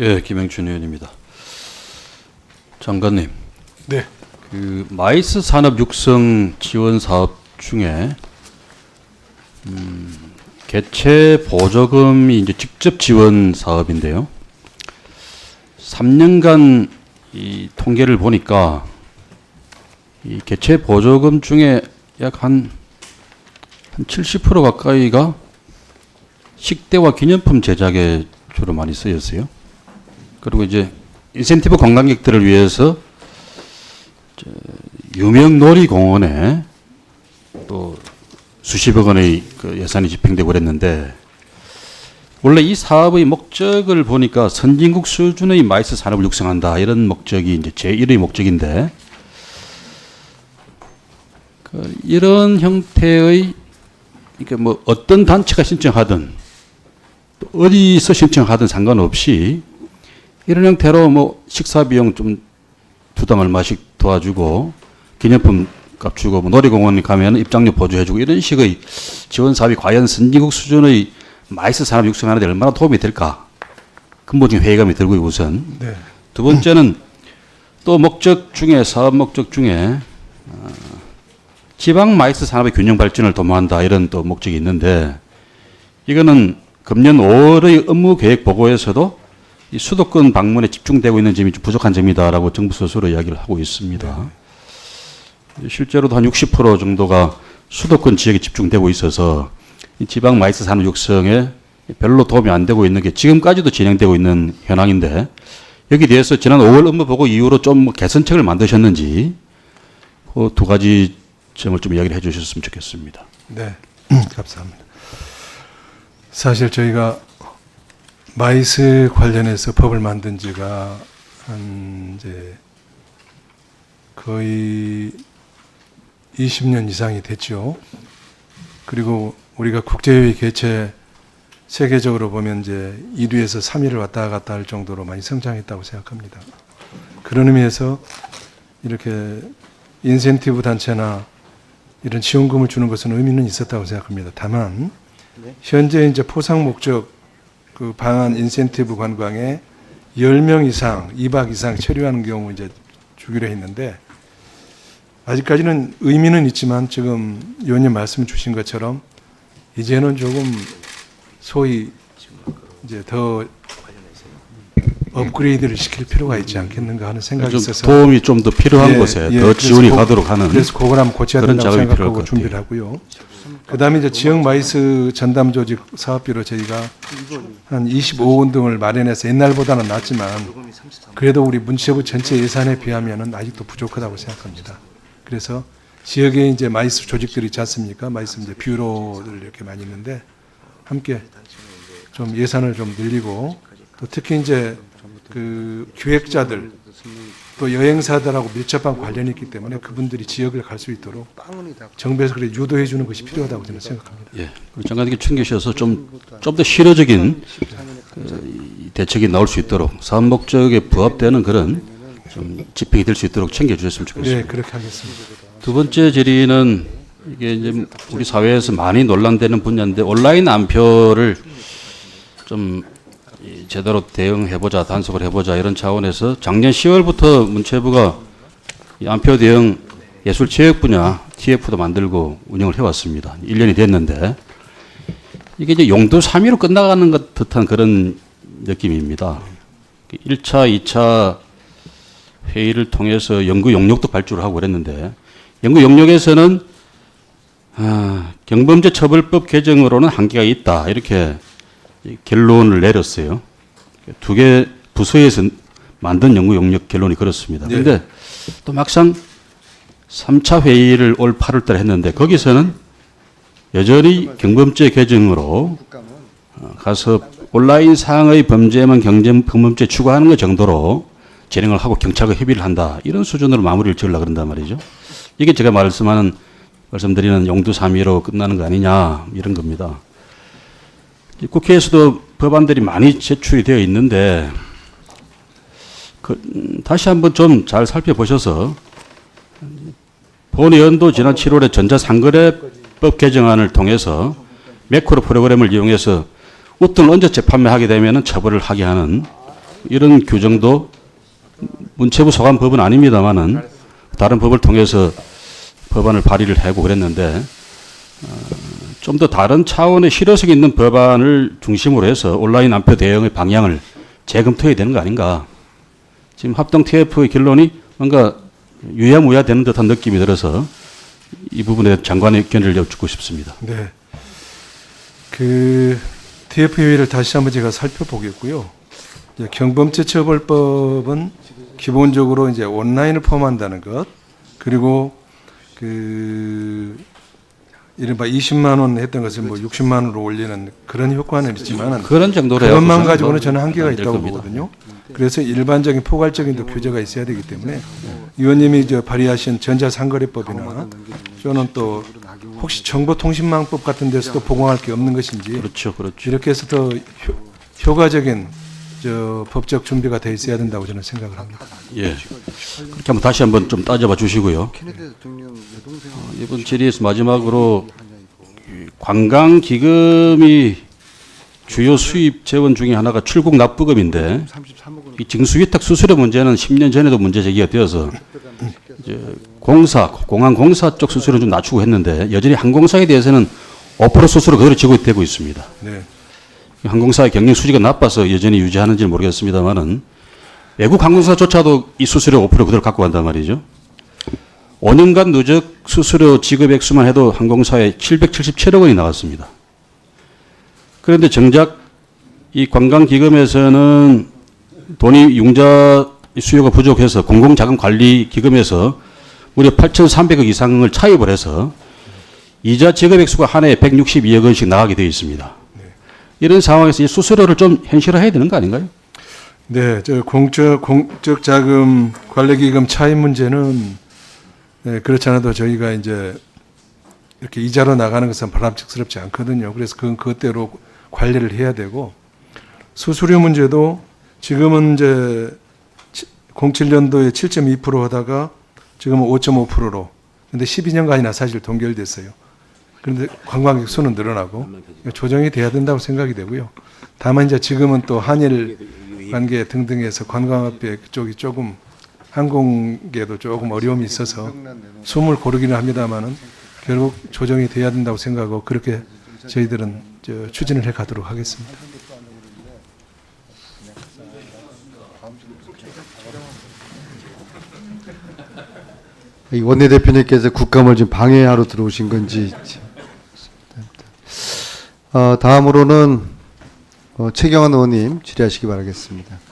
예, 김영춘 의원입니다. 장관님, 네. 그 마이스 산업 육성 지원 사업 중에 음, 개체 보조금이 이제 직접 지원 사업인데요. 3년간 이 통계를 보니까 이 개체 보조금 중에 약 한 한 70% 가까이가 식대와 기념품 제작에 주로 많이 쓰였어요. 그리고 이제 인센티브 관광객들을 위해서 저 유명 놀이공원에 또 수십억 원의 그 예산이 집행되고 그랬는데 원래 이 사업의 목적을 보니까 선진국 수준의 마이스 산업을 육성한다 이런 목적이 이제 제1의 목적인데 그 이런 형태의 그러니까 뭐 어떤 단체가 신청하든 또 어디서 신청하든 상관없이 이런 형태로 뭐 식사 비용 좀 두당 얼마씩 도와주고 기념품 값 주고 뭐 놀이공원 가면 입장료 보조해주고 이런 식의 지원 사업이 과연 선진국 수준의 마이스 산업 육성하는 데 얼마나 도움이 될까 근본적인 회의감이 들고요 우선 네. 두 번째는 또 목적 중에 사업 목적 중에 어, 지방 마이스 산업의 균형 발전을 도모한다 이런 또 목적이 있는데 이거는 금년 5월의 업무 계획 보고에서도 이 수도권 방문에 집중되고 있는 점이 좀 부족한 점이다라고 정부 스스로 이야기를 하고 있습니다. 실제로도 한 60% 정도가 수도권 지역에 집중되고 있어서 이 지방 마이스 산업 육성에 별로 도움이 안 되고 있는 게 지금까지도 진행되고 있는 현황인데 여기 대해서 지난 5월 업무 보고 이후로 좀뭐 개선책을 만드셨는지 그 두 가지 점을 좀 이야기를 해주셨으면 좋겠습니다. 네. 감사합니다. 사실 저희가 마이스 관련해서 법을 만든 지가 한 이제 거의 20년 이상이 됐죠. 그리고 우리가 국제회의 개최 세계적으로 보면 이제 1위에서 3위를 왔다 갔다 할 정도로 많이 성장했다고 생각합니다. 그런 의미에서 이렇게 인센티브 단체나 이런 지원금을 주는 것은 의미는 있었다고 생각합니다. 다만 현재 이제 포상 목적 그 방한 인센티브 관광에 10명 이상, 2박 이상 체류하는 경우 이제 주기로 했는데 아직까지는 의미는 있지만 지금 의원님 말씀 주신 것처럼 이제는 조금 소위 이제 더 업그레이드를 시킬 필요가 있지 않겠는가 하는 생각이 좀 있어서 도움이 좀 더 필요한 예, 곳에 예, 더 지원이 그- 가도록 하는 그래서 그걸 한번 고쳐야 된다고 생각하고 것 준비를 하고요. 그다음에 이제 지역 마이스 전담 조직 사업비로 저희가 한 25원 등을 마련해서 옛날보다는 낫지만 그래도 우리 문체부 전체 예산에 비하면은 아직도 부족하다고 생각합니다. 그래서 지역에 이제 마이스 조직들이 있지 않습니까? 마이스 이제 뷰로들 이렇게 많이 있는데 함께 좀 예산을 좀 늘리고 또 특히 이제 그 기획자들 또 여행사들하고 밀접한 관련이 있기 때문에 그분들이 지역을 갈 수 있도록 정부에서 그래 유도해 주는 것이 필요하다고 저는 생각합니다. 예, 장관님께 챙기셔서 좀 좀 더 실효적인 그, 이 대책이 나올 수 있도록 사업 목적에 부합되는 그런 좀 집행이 될 수 있도록 챙겨주셨으면 좋겠습니다. 네, 그렇게 하겠습니다. 두 번째 질의는 이게 이제 우리 사회에서 많이 논란되는 분야인데 온라인 안표를 좀 이, 제대로 대응해보자, 단속을 해보자 이런 차원에서 작년 10월부터 문체부가 이 안표 대응 예술 체육 분야 TF도 만들고 운영을 해왔습니다. 1년이 됐는데 이게 이제 용도 3위로 끝나가는 것 듯한 그런 느낌입니다. 1차, 2차 회의를 통해서 연구 용역도 발주를 하고 그랬는데 연구 용역에서는 아, 경범죄 처벌법 개정으로는 한계가 있다 이렇게 이 결론을 내렸어요. 두 개 부서에서 만든 연구 용역 결론이 그렇습니다. 네. 그런데 또 막상 3차 회의를 올 8월 달에 했는데 거기서는 여전히 경범죄 개정으로 어, 가서 온라인 상의 범죄만 경쟁 경범죄 추구하는 것 정도로 진행을 하고 경찰과 협의를 한다 이런 수준으로 마무리를 지으려 그런단 말이죠. 이게 제가 말씀하는 말씀드리는 용두 삼위로 끝나는 거 아니냐 이런 겁니다. 이 국회에서도 법안들이 많이 제출이 되어 있는데 그, 음, 다시 한번 좀 잘 살펴보셔서 본 의원도 지난 7월에 전자상거래법 개정안을 통해서 매크로 프로그램을 이용해서 웃돈을 언제 재판매하게 되면 처벌을 하게 하는 이런 규정도 문체부 소관 법은 아닙니다만은 다른 법을 통해서 법안을 발의를 하고 그랬는데 좀 더 다른 차원의 실효성 있는 법안을 중심으로 해서 온라인 안표 대응의 방향을 재검토해야 되는 거 아닌가. 지금 합동 TF의 결론이 뭔가 유야무야 되는 듯한 느낌이 들어서 이 부분에 장관의 의견을 여쭙고 싶습니다. 네. 그 TF회의를 다시 한번 제가 살펴보겠고요. 이제 경범죄 처벌법은 기본적으로 이제 온라인을 포함한다는 것 그리고 그 이른바 20만 원 했던 것을 뭐 60만 원으로 올리는 그런 효과는 있지만 그런 정도로 그것만 가지고는 뭐 저는 한계가 있다고 겁니다. 보거든요. 그래서 일반적인 포괄적인 또 규제가 있어야 되기 때문에 의원님이 저 발의하신 전자상거래법이나 또는 또 혹시 정보통신망법 같은 데서도 보강할 게 없는 것인지 그렇죠, 그렇죠. 이렇게 해서 더 효, 효과적인 저 법적 준비가 돼 있어야 된다고 저는 생각을 합니다. 예. 그렇게 한번 다시 한번 좀 따져봐 주시고요. 케네디 대통령 여동생 어, 이번 질의에서 마지막으로 이 관광 기금이 주요 수입 재원 중에 하나가 출국 납부금인데 33억은 이 징수위탁 수수료 문제는 10년 전에도 문제 제기가 되어서 이제 공사 공항 공사 쪽 수수료는 좀 낮추고 했는데 여전히 항공사에 대해서는 5% 수수료 그대로 지급되고 있습니다. 네. 항공사의 경영 수지가 나빠서 여전히 유지하는지 는 모르겠습니다만은 외국 항공사조차도 이 수수료 5% 그대로 갖고 간단 말이죠. 5년간 누적 수수료 지급 액수만 해도 항공사에 777억 원이 나갔습니다. 그런데 정작 이 관광기금에서는 돈이 융자 수요가 부족해서 공공자금관리기금에서 무려 8,300억 이상을 차입을 해서 이자 지급 액수가 한 해에 162억 원씩 나가게 되어 있습니다. 이런 상황에서 이 수수료를 좀 현실화해야 되는 거 아닌가요? 네, 저 공적 공적 자금 관리 기금 차입 문제는 네, 그렇지 않아도 저희가 이제 이렇게 이자로 나가는 것은 바람직스럽지 않거든요. 그래서 그건 그것대로 관리를 해야 되고 수수료 문제도 지금은 이제 07년도에 7.2% 하다가 지금은 5.5%로 근데 12년간이나 사실 동결됐어요. 그런데 관광객 수는 늘어나고 조정이 돼야 된다고 생각이 되고요. 다만 이제 지금은 또 한일 관계 등등에서 관광업계 쪽이 조금 항공계도 조금 어려움이 있어서 숨을 고르기는 합니다만은 결국 조정이 돼야 된다고 생각하고 그렇게 저희들은 저 추진을 해 가도록 하겠습니다. 이 원내대표님께서 국감을 지금 방해하러 들어오신 건지 어, 다음으로는 어, 최경환 의원님 질의하시기 바라겠습니다.